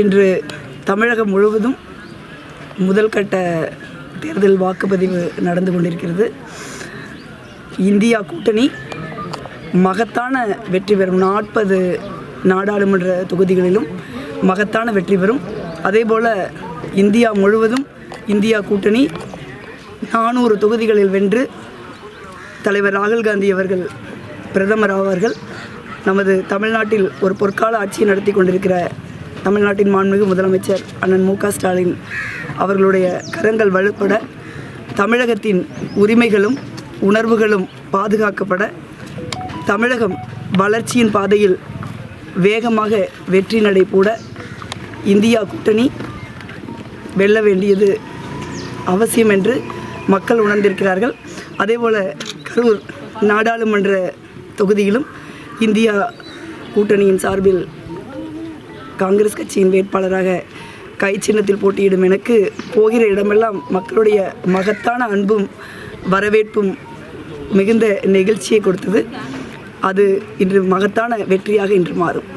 இன்று தமிழகம் முழுவதும் முதல் கட்ட தேர்தல் வாக்குப்பதிவு நடந்து கொண்டிருக்கிறது. இந்தியா கூட்டணி மகத்தான வெற்றி பெறும். நாற்பது நாடாளுமன்ற தொகுதிகளிலும் மகத்தான வெற்றி பெறும். அதேபோல் இந்தியா முழுவதும் இந்தியா கூட்டணி நானூறு தொகுதிகளில் வென்று தலைவர் ராகுல் காந்தி அவர்கள் பிரதமர் ஆவார்கள். நமது தமிழ்நாட்டில் ஒரு பொற்கால ஆட்சியை நடத்தி கொண்டிருக்கிற தமிழ்நாட்டின் மாண்புமிகு முதலமைச்சர் அண்ணன் மு ஸ்டாலின் அவர்களுடைய கரங்கள் வலுப்பட தமிழகத்தின் உரிமைகளும் உணர்வுகளும் பாதுகாக்கப்பட தமிழகம் வளர்ச்சியின் பாதையில் வேகமாக வெற்றி நடை கூட இந்தியா கூட்டணி வெல்ல வேண்டியது அவசியம் என்று மக்கள் உணர்ந்திருக்கிறார்கள். அதேபோல் கரூர் நாடாளுமன்ற தொகுதியிலும் இந்தியா கூட்டணியின் சார்பில் காங்கிரஸ் கட்சியின் வேட்பாளராக கை சின்னத்தில் போட்டியிடும் எனக்கு போகிற இடமெல்லாம் மக்களுடைய மகத்தான அன்பும் வரவேற்பும் மிகுந்த நெகிழ்ச்சியை கொடுத்தது. அது இன்று மகத்தான வெற்றியாக இன்று மாறும்.